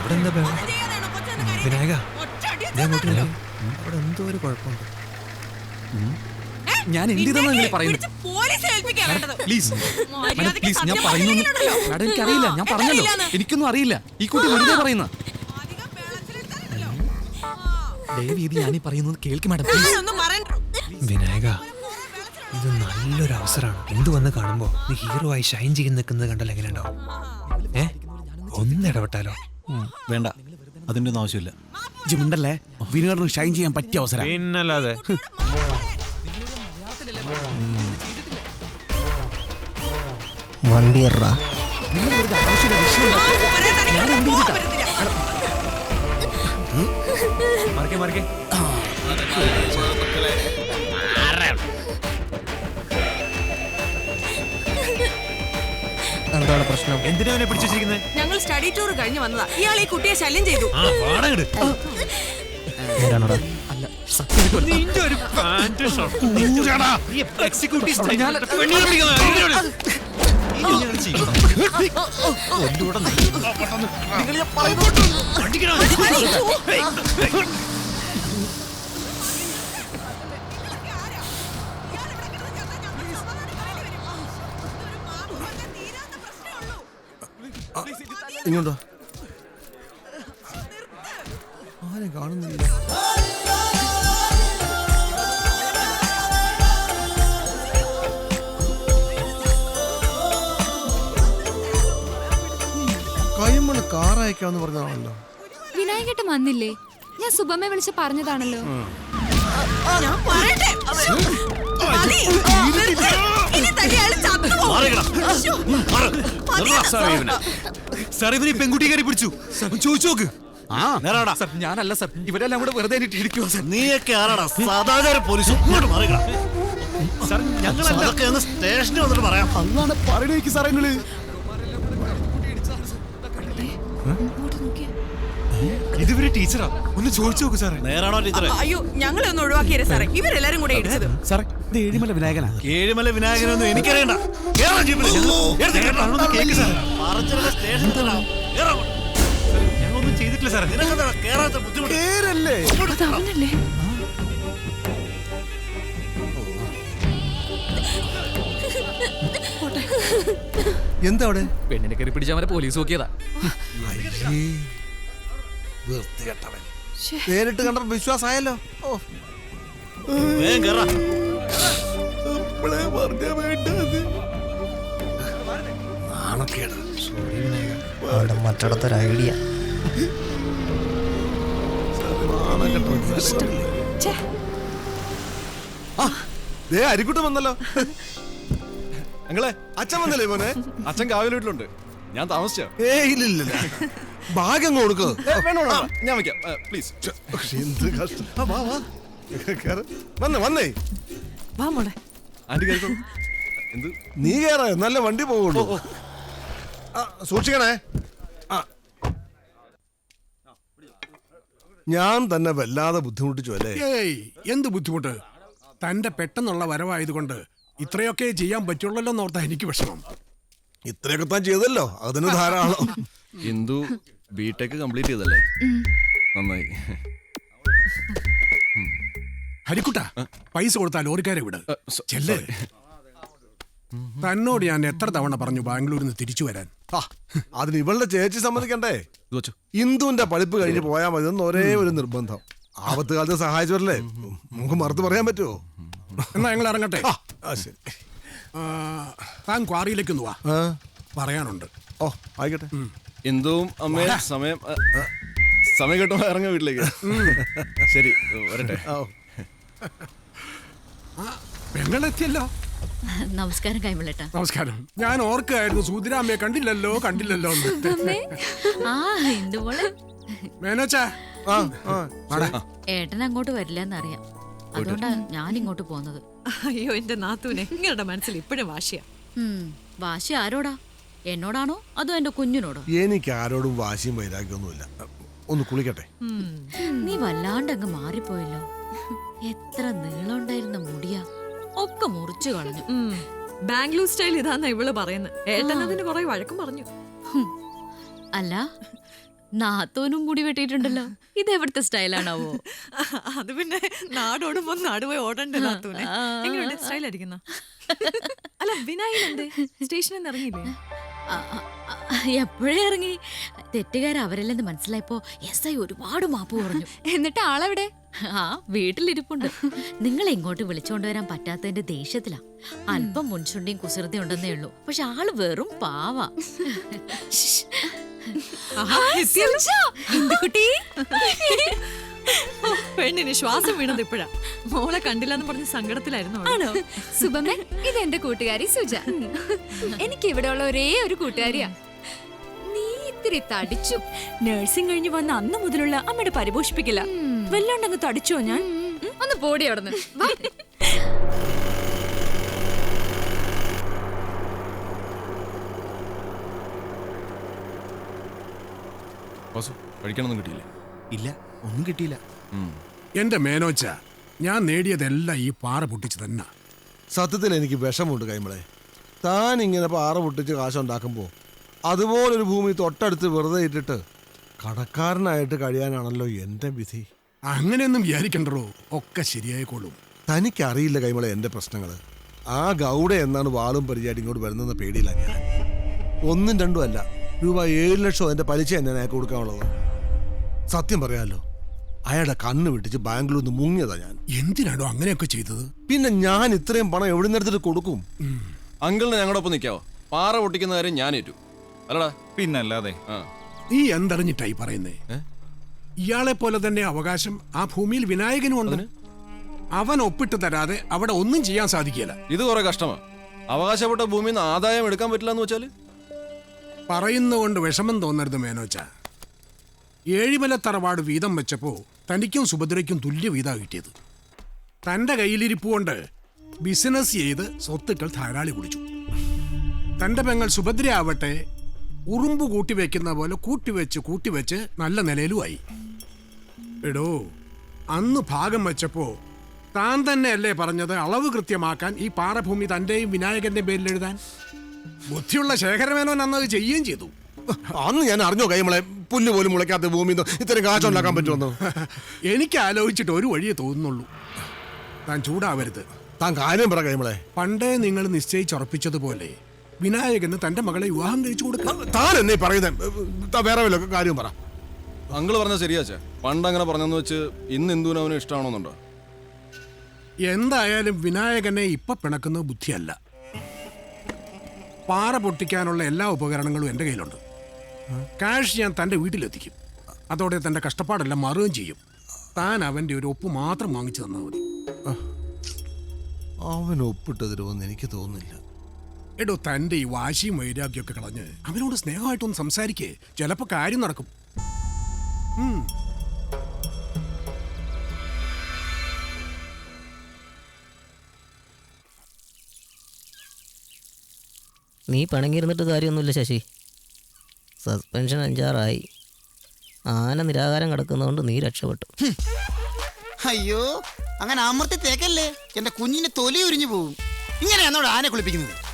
അവിടെ എന്താ? വിനായക. അവിടെ എന്തോ ഒരു കുഴപ്പമുണ്ട്. ഞാൻ എന്തിനാണ് പറയുന്നത്? Please please. ഞാൻ പറയുന്നു. മാഡം എനിക്കറിയില്ല. ഞാൻ പറഞ്ഞല്ലോ. എനിക്കൊന്നും അറിയില്ല. ഈ കുട്ടി വെറുതെ പറയുന്ന. ഞാനീ പറയുന്നത് കേൾക്ക് മാഡം വിനായക. ഇത് നല്ലൊരു അവസരമാണ്. എന്ത് വന്ന് കാണുമ്പോ നീ ഹീറോ ആയി ഷൈൻ ചെയ്ത് നിൽക്കുന്നത് കണ്ടാൽ എങ്ങനെ ഉണ്ടാവും ഏ? ഒന്ന് ഇടപെട്ടാലോ? വേണ്ട. അതിന്റെ ഒന്നും ആവശ്യമില്ല. ജിമുണ്ടല്ലേ വിനോദിന് ഷൈൻ ചെയ്യാൻ പറ്റിയ അവസരം. പിന്നല്ലാതെ. വണ്ടി മറക്കേ മറിക്കേ. എന്താണ് പ്രശ്നം? എന്തിനാ അവനെ പിടിച്ചു വെച്ചിരിക്കുന്നത് ഞങ്ങൾ സ്റ്റഡി ടൂർ കഴിഞ്ഞ് വന്നതാ. ഇയാൾ ഈ കുട്ടിയെ ശല്യം ചെയ്തു. ആ അല്ല സത്യം നിന്റെ ഒരു പാന്റ് എക്സിക്യൂട്ടീവ് പെണ്ണിനെ പിടിക്കുന്ന ഇങ്ങോട്ടോ ആരും കാണുന്നില്ല. കൈമണ് കാറയക്കാന്ന് പറഞ്ഞതാണല്ലോ വിനായകേട്ടൻ വന്നില്ലേ? ഞാൻ സുബമ്മ വിളിച്ച് പറഞ്ഞതാണല്ലോ. ഞാൻ പറയട്ടെ? മതി. നിർത്ത്. ഇനി തന്നെ അയാൾ ചത്തുപോകും. ശ്ശോ. മതിയെടാ. സാർ ഇവന് ഈ പെൺകുട്ടി കയറി പിടിച്ചു. ചോദിച്ചു നോക്ക്. നേരാടാ സർ ഞാനല്ല സർ. ഇവരെല്ലാം കൂടെ വെറുതെ ഇരിക്കുവാ സർ. നീയൊക്കെ ആരാടാ? സദാചാര പോലീസ്. ഇങ്ങോട്ട് മാറിക്കടാ സർ ഞങ്ങളല്ല അതൊക്കെ ഒന്ന് സ്റ്റേഷനിൽ വന്നിട്ട് പറയാം. അന്നാണ് പറയണേക്ക് സാറേ നിങ്ങൾ. ഇതുവരെ ടീച്ചറാ. ഒന്ന് ചോദിച്ചു നോക്ക് സാറേ. നേരാണോ ടീച്ചറെ? അയ്യോ ഞങ്ങളെ ഒന്ന് ഒഴിവാക്കിയേ സാറേ. ഇവരെല്ലാരും കൂടെ ഇടിച്ചത്. സാറേ ഇത് ഏഴിമല വിനായകനാ. ഏഴിമല വിനായകനൊന്നും എനിക്കറിയണ്ട. കേരളം ജീവിതം എടുത്ത് കേക്ക് സാറേ. ഞങ്ങളൊന്നും ചെയ്തിട്ടില്ല സാറേ. നിനക്കെന്താ കേറാത്ത ബുദ്ധിമുട്ട്? എന്താ അവിടെ? പെണ്ണിനെ കയറി പിടിച്ചാൽ അവരെ പോലീസ് നോക്കിയതാ. വൃത്തികെട്ടവൻ. നേരിട്ട് കണ്ട വിശ്വാസമായല്ലോ. ഓ. നാണക്കേട്. അവിടെ മറ്റിടത്തൊരു ഐഡിയ അരിക്കുട്ടം വന്നല്ലോ. അങ്ങളെ അച്ഛൻ വന്നല്ലേ മോനെ? അച്ഛൻ കാവിൽ വീട്ടിലുണ്ട്. ഞാൻ താമസിച്ചോ. ഏ ഇല്ല ഭാഗ്യം കൊടുക്കോ. വേണോ വേണോ, ഞാൻ വെക്കാം. പ്ലീസ് എന്ത് കഷ്ടം. വാ വാ. വന്നേ വന്നേ. വാ മോളെ. ആന്റി എന്ത്? നീ കേറ നല്ല വണ്ടി പോകുള്ളൂ സൂക്ഷിക്കണേ. ഞാൻ തന്നെ വല്ലാതെ ബുദ്ധിമുട്ടിച്ചു അല്ലേ? ഏയ് എന്ത് ബുദ്ധിമുട്ട്? തന്റെ പെട്ടെന്നുള്ള വരവായതുകൊണ്ട് ഇത്രയൊക്കെ ചെയ്യാൻ പറ്റുള്ളല്ലോ എന്നോർത്താ എനിക്ക് വിഷമം. ഇത്രയൊക്കെ താൻ ചെയ്തല്ലോ അതിന് ധാരാളം. ഇന്ദു ബിടെക് കംപ്ലീറ്റ് ചെയ്തല്ലേ? നന്നായി. ഹരിക്കുട്ട പൈസ കൊടുത്താൽ ലോറിക്കാരെ വിട്. ചെല്ലേ. തന്നോട് ഞാൻ എത്ര തവണ പറഞ്ഞു ബാംഗ്ലൂരിൽ നിന്ന് തിരിച്ചു വരാൻ? ആ, അതിന് ഇവളുടെ ചേച്ചി സമ്മതിക്കണ്ടേ? ഇന്ദുവിന്റെ പഠിപ്പ് കഴിഞ്ഞ് പോയാൽ മതി എന്ന് ഒരേ ഒരു നിർബന്ധം. ആപത്ത് കാലത്ത് സഹായിച്ചവരല്ലേ? നമുക്ക് മറുത്ത് പറയാൻ പറ്റുമോ എന്നാ ഞങ്ങൾ ഇറങ്ങട്ടെ. ശരി. താൻ ക്വാറിയിലേക്ക് ഒന്ന് വാ. പറയാനുണ്ട്. ഓ ആയിക്കോട്ടെ. ഇന്ദുവും അമ്മയും സമയം സമയം കിട്ടുമ്പോ ഇറങ്ങ വീട്ടിലേക്ക്. ശരി വരട്ടെ. ആ, പെങ്ങളെത്തിയല്ലോ. നമസ്കാരം കൈമളേട്ടാ നമസ്കാരം. ഞാൻ ഓർക്കായിരുന്നു സൂതിരാമ്മയെ കണ്ടില്ലല്ലോ കണ്ടില്ലല്ലോ ആ എന്തുപോലെ മേനോച്ചാ. ഏട്ടൻ അങ്ങോട്ട് വരില്ല എന്നറിയാം അതുകൊണ്ടാ ഞാൻ ഇങ്ങോട്ട് പോന്നത്. അയ്യോ എന്റെ നാത്തൂനെ നിങ്ങളുടെ മനസ്സിൽ ഇപ്പോഴും വാശിയാ? വാശി ആരോടാ? എന്നോടാണോ? അതോ എന്റെ കുഞ്ഞിനോടോ? എനിക്ക് ആരോടും വാശിയും വൈരാഗ്യമൊന്നുമില്ല. ഒന്ന് കുളിക്കട്ടെ. നീ വല്ലാണ്ട് അങ്ങ് മാറിപ്പോയല്ലോ. എത്ര നീളമുണ്ടായിരുന്ന മുടിയാ. ഒക്കെ മുറിച്ചു കളഞ്ഞു. ബാംഗ്ലൂർ സ്റ്റൈൽ ഇതാന്നാ ഇവൾ പറയുന്നത് ഏട്ടൻ അതിന് കുറെ വഴക്കും പറഞ്ഞു. അല്ല നാത്തോനും മുടി വെട്ടിയിട്ടുണ്ടല്ലോ. ഇത് എവിടുത്തെ സ്റ്റൈലാണാവോ? അത് പിന്നെ നാടോടുമ്പോ നാടുപോയി ഓടണ്ടേ നാത്തൂനെ? എങ്ങനെയുണ്ട്? സ്റ്റൈൽ അടിക്കുന്ന അല്ല വിനായകൻ എന്തേ സ്റ്റേഷനിൽ നിന്ന് ഇറങ്ങിയില്ലേ എപ്പോഴേ ഇറങ്ങി? തെറ്റുകാർ അവരല്ലെന്ന് മനസ്സിലായപ്പോ എസ് ഐ ഒരുപാട് മാപ്പ് പറഞ്ഞു എന്നിട്ട് ആളെവിടെ? ആ വീട്ടിലിരിപ്പുണ്ട്. നിങ്ങൾ എങ്ങോട്ട് വിളിച്ചോണ്ട് വരാൻ പറ്റാത്തതിന്റെ ദേഷ്യത്തിലാ. അല്പം മുൻചുണ്ടിയും കുസൃതി ഉണ്ടെന്നേ ഉള്ളൂ. പക്ഷെ ആൾ വെറും പാവാ. പെണ്ണിന് ശ്വാസം വീണത് ഇപ്പഴാ. മോളെ കണ്ടില്ലെന്ന് പറഞ്ഞ് സങ്കടത്തിലായിരുന്നു. ആണോ? സുബമ്മ ഇത് എന്റെ കൂട്ടുകാരി സുജ. എനിക്ക് ഇവിടെ ഉള്ള ഒരേ ഒരു കൂട്ടുകാരിയാ. നീ ഇത്തിരി തടിച്ചു. നഴ്സിംഗ് കഴിഞ്ഞ് വന്ന അന്ന് മുതലുള്ള അമ്മയുടെ പരിപോഷിപ്പിക്കില്ല വല്ലാണ്ടങ്ങ് തടിച്ചോ ഞാൻ? ഒന്ന് പോടി അവിടുന്ന്. കഴിക്കണമൊന്നും കിട്ടിയില്ല? ഇല്ല ഒന്നും കിട്ടിയില്ല. എന്റെ മേനോച്ച ഞാൻ നേടിയതെല്ലാം ഈ പാറ പൊട്ടിച്ച് തന്നെ. സത്യത്തിൽ എനിക്ക് വിഷമുണ്ട് കൈമളെ. താൻ ഇങ്ങനെ പാറ പൊട്ടിച്ച് കാശുണ്ടാക്കുമ്പോൾ അതുപോലൊരു ഭൂമി തൊട്ടടുത്ത് വെറുതെ ഇട്ടിട്ട് കടക്കാരനായിട്ട് കഴിയാനാണല്ലോ എന്റെ വിധി. അങ്ങനെയൊന്നും വിചാരിക്കണ്ടോ ഒക്കെ ശരിയായിക്കോളും. തനിക്കറിയില്ല കൈമളെ എന്റെ പ്രശ്നങ്ങൾ ആ ഗൗഡ എന്നാണ് വാളും പരിചയമായിട്ട് ഇങ്ങോട്ട് വരുന്നതെന്ന് പേടിയില്ല ഞാൻ. ഒന്നും രണ്ടും അല്ല. രൂപ ഏഴ് ലക്ഷം എന്റെ പലിശ എന്നെ അയാൾക്ക് കൊടുക്കാനുള്ളത്. സത്യം പറയാമല്ലോ അയാളുടെ കണ്ണ് വിട്ടിച്ച് ബാംഗ്ലൂരിൽ നിന്ന് മുങ്ങിയതാ ഞാൻ. എന്തിനാണോ അങ്ങനെയൊക്കെ ചെയ്തത്? പിന്നെ ഞാൻ ഇത്രയും പണം എവിടെ നിന്നെടുത്തിട്ട് കൊടുക്കും അങ്കിളിന് ഞങ്ങളുടെ ഒപ്പം നിൽക്കാവോ? പാറ പൊട്ടിക്കുന്ന കാര്യം ഞാനേറ്റു അല്ലടാ. പിന്നല്ലാതെ നീ എന്തറിഞ്ഞിട്ടായി പറയുന്നേ? ഇയാളെ പോലെ തന്നെ അവകാശം ആ ഭൂമിയിൽ വിനായകനും ഉണ്ട്. അവൻ ഒപ്പിട്ട് തരാതെ അവിടെ ഒന്നും ചെയ്യാൻ സാധിക്കില്ല ഇത് കുറെ കഷ്ടമാ. അവകാശപ്പെട്ട ഭൂമിയിൽ നിന്ന് ആദായം എടുക്കാൻ പറ്റില്ല എന്ന് വെച്ചാൽ? പറയുന്നതുകൊണ്ട് വിഷമം തോന്നരുത് മേനോച്ച. ഏഴിമല തറവാട് വീതം വെച്ചപ്പോ തനിക്കും സുഭദ്രയ്ക്കും തുല്യ വീതാ കിട്ടിയത്. തന്റെ കയ്യിലിരിപ്പ് കൊണ്ട് ബിസിനസ് ചെയ്ത് സ്വത്തുക്കൾ ധാരാളി കുടിച്ചു. തന്റെ പെങ്ങൾ സുഭദ്ര ആവട്ടെ ഉറുമ്പ് കൂട്ടിവെക്കുന്ന പോലെ കൂട്ടിവെച്ച് കൂട്ടിവെച്ച് നല്ല നിലയിലുമായി. എടോ അന്ന് ഭാഗം വെച്ചപ്പോ താൻ തന്നെയല്ലേ പറഞ്ഞത് അളവ് കൃത്യമാക്കാൻ ഈ പാറഭൂമി തന്റെയും വിനായകന്റെയും പേരിൽ എഴുതാൻ? ബുദ്ധിയുള്ള ശേഖരമേനോൻ അന്നത് ചെയ്യുകയും ചെയ്തു. അന്ന് ഞാൻ അറിഞ്ഞോ കൈമളെ പുല്ല് പോലും മുളയ്ക്കാത്ത ഭൂമി ഇത്തരം കാശുണ്ടാക്കാൻ പറ്റുമെന്ന്? എനിക്ക് ആലോചിച്ചിട്ട് ഒരു വഴിയേ തോന്നുന്നുള്ളൂ. താൻ ചൂടാവരുത്. താൻ കാര്യം പറ കൈമളെ പണ്ടേ നിങ്ങൾ നിശ്ചയിച്ചുറപ്പിച്ചതുപോലെ വിനായകന് തന്റെ മകളെ വിവാഹം കഴിച്ചു കൊടുക്കാം താൻ എന്നീ പറയുന്നത് വേറെ വല്ല കാര്യം പറ. അങ്കിൾ പറഞ്ഞ ശരിയാച്ച പണ്ട് അങ്ങനെ പറഞ്ഞെന്ന് വെച്ച് ഇന്ന് എന്തുവിനും അവന് ഇഷ്ടമാണോന്നുണ്ടോ എന്തായാലും വിനായകനെ ഇപ്പൊ പിണക്കുന്നത് ബുദ്ധിയല്ല. പാറ പൊട്ടിക്കാനുള്ള എല്ലാ ഉപകരണങ്ങളും എന്റെ കയ്യിലുണ്ട്. കാഷ് ഞാൻ തന്റെ വീട്ടിലെത്തിക്കും. അതോടെ തന്റെ കഷ്ടപ്പാടെല്ലാം മാറുകയും ചെയ്യും. താൻ അവന്റെ ഒരു ഒപ്പ് മാത്രം വാങ്ങിച്ചു തന്നാൽ മതി. അവൻ ഒപ്പിട്ടതിരുവെന്ന് എനിക്ക് തോന്നുന്നില്ല. എടോ തന്റെ ഈ വാശിയും വൈരാഗ്യമൊക്കെ കളഞ്ഞ് അവനോട് സ്നേഹമായിട്ടൊന്ന് സംസാരിക്കേ. ചിലപ്പോൾ കാര്യം നടക്കും. നീ പിണങ്ങിയിരുന്നിട്ട് കാര്യമൊന്നുമില്ല ശശി. സസ്പെൻഷൻ അഞ്ചാറായി. ആന നിരാകാരം കിടക്കുന്നതുകൊണ്ട് നീ രക്ഷപ്പെട്ടു. അയ്യോ അങ്ങനെ അമർത്തി തേക്കല്ലേ? എന്റെ കുഞ്ഞിന്റെ തൊലി ഉരിഞ്ഞു പോകും ഇങ്ങനെയാണോ ആനെ കുളിപ്പിക്കുന്നത്?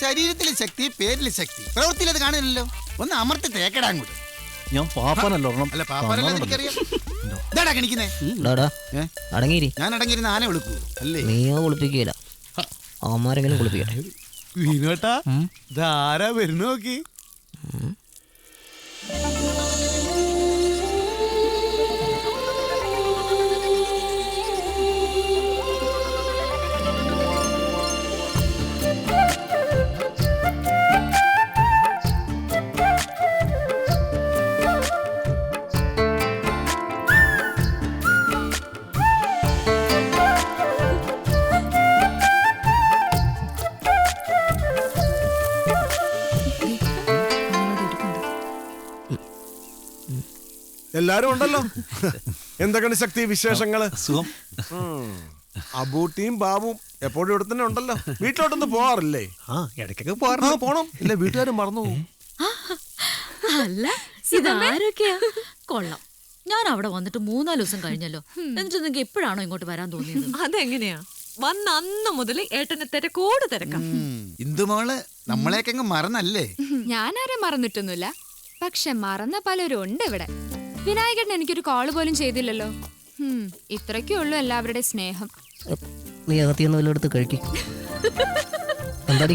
ശരീരത്തിലെ ശക്തി പേരിലെ ശക്തി. പ്രവൃത്തിയിൽ അത് കാണില്ലല്ലോ ഒന്ന് അമർത്തി തേക്കടാ അങ്ങോട്ട്. ഞാൻ പാപ്പനല്ലോ അല്ല എനിക്കറിയാം. ഇതാടാ കണിക്കുന്നേ? അടങ്ങിയിരി ഞാൻ അടങ്ങിയിരുന്ന ആന വിളിക്കൂ. അല്ലേ? നീയോ കുളിപ്പിക്കുകയില്ല. അവന്മാരെങ്കിലും കുളിപ്പിക്കട്ടെ. വീണോട്ടാ ധാരാ വരുന്ന എല്ലാരും ഉണ്ടല്ലോ. എന്തൊക്കെയാണ് ശക്തി വിശേഷങ്ങൾ? സുഖം. അബൂട്ടിയും ബാബുവും എപ്പോഴും ഇവിടെ തന്നെ ഉണ്ടല്ലോ. വീട്ടിലോട്ടൊന്ന് പോവാറില്ലേ? ആ ഇടയ്ക്കൊക്കെ പോകാറുണ്ട്. പോണം. ഇല്ല വീട്ടുകാരും മറന്നു പോകും. അല്ല ഇതാരൊക്കെയാ കൊള്ളാം. ഞാൻ അവിടെ വന്നിട്ട് മൂന്നാൽ ദിവസം കഴിഞ്ഞല്ലോ. എന്നിട്ട് നിങ്ങൾക്ക് എപ്പോഴാണോ ഇങ്ങോട്ട് വരാൻ തോന്നിയത്? അതെങ്ങനെയാ? വന്ന അന്ന് മുതൽ ഏട്ടന് തിരക്കോട് തിരക്കാം. ഇന്ദുമോൾ നമ്മളെയൊക്കെ മറന്നല്ലേ? ഞാനാരെ മറന്നിട്ടൊന്നുമില്ല. പക്ഷെ മറന്ന പലരും ഉണ്ട് ഇവിടെ. വിനായകൻ എനിക്കൊരു കോൾ പോലും ചെയ്തില്ലല്ലോ. ഹും, ഇത്രയ്ക്കേ ഉള്ളൂ എല്ലാവരുടെ സ്നേഹം. നീ അകത്തിന്ന് വല്ലതും എടുത്ത് കഴിക്കും. എന്താടി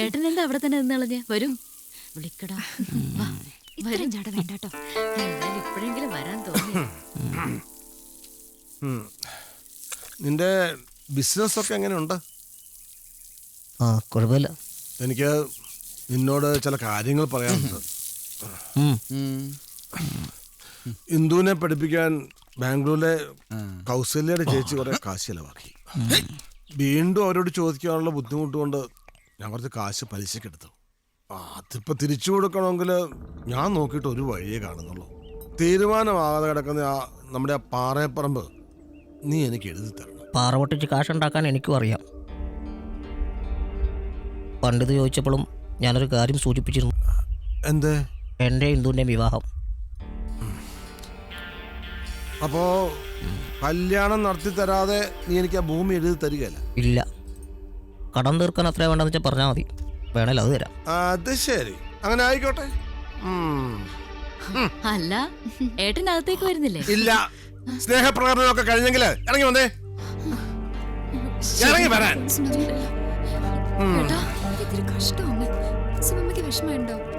ഏട്ടൻ എന്താ അവിടെ തന്നെ നിന്നളഞ്ഞ വരും. വിളിക്കടാ. വാ, വരും. ചട വേണ്ട കേട്ടോ. എന്നാലും ഇപ്പോഴെങ്കിലും വരാൻ തോന്നി. നിന്റെ ബിസിനസ് ഒക്കെ എങ്ങനെയുണ്ട്? ആ കുഴപ്പമില്ല. എനിക്ക് നിന്നോട് ചില കാര്യങ്ങൾ പറയാനുണ്ട്. ഇന്ദുവിനെ പഠിപ്പിക്കാൻ ബാംഗ്ലൂരിലെ കൗസല്യയുടെ ചേച്ചി കുറെ കാശ് ചെലവാക്കി. വീണ്ടും അവരോട് ചോദിക്കാനുള്ള ബുദ്ധിമുട്ട് കൊണ്ട് ഞാൻ കുറച്ച് കാശ് പലിശക്കെടുത്തു ആ, അതിപ്പോ തിരിച്ചു കൊടുക്കണമെങ്കിൽ ഞാൻ നോക്കിയിട്ട് ഒരു വഴിയേ കാണുന്നുള്ളൂ. തീരുമാനമാകാതെ കിടക്കുന്ന ആ നമ്മുടെ ആ പാറയപ്പറമ്പ് നീ എനിക്ക് എഴുതി തരണം. പാറ പൊട്ടിച്ച് കാശുണ്ടാക്കാൻ എനിക്കും അറിയാം. പണ്ടിത് ചോദിച്ചപ്പോഴും ഞാനൊരു കാര്യം സൂചിപ്പിച്ചിരുന്നു. എന്തേ? എന്റെ ഇന്ദുവിന്റെയും വിവാഹം. അപ്പോ കല്യാണം നടത്തി തരാതെ നീ എനിക്ക് ആ ഭൂമി എഴുതി തരികയല്ല? ഇല്ല. കടം തീർക്കാൻ അത്ര വേണ്ടെന്ന് വെച്ചാൽ പറഞ്ഞാൽ മതി. വേണേൽ അത് തരാം. അത് ശരി. അങ്ങനെ ആയിക്കോട്ടെ. ഉം. അല്ല ഏട്ടനകത്തേക്ക് വരുന്നില്ലേ? ഇല്ല. സ്നേഹപ്രകടനമൊക്കെ കഴിഞ്ഞെങ്കിൽ ഇറങ്ങി വന്നേ. ഇറങ്ങി വരാൻ. കഷ്ടമാണ് സുമമ്മയ്ക്ക് വിഷമമുണ്ടോ?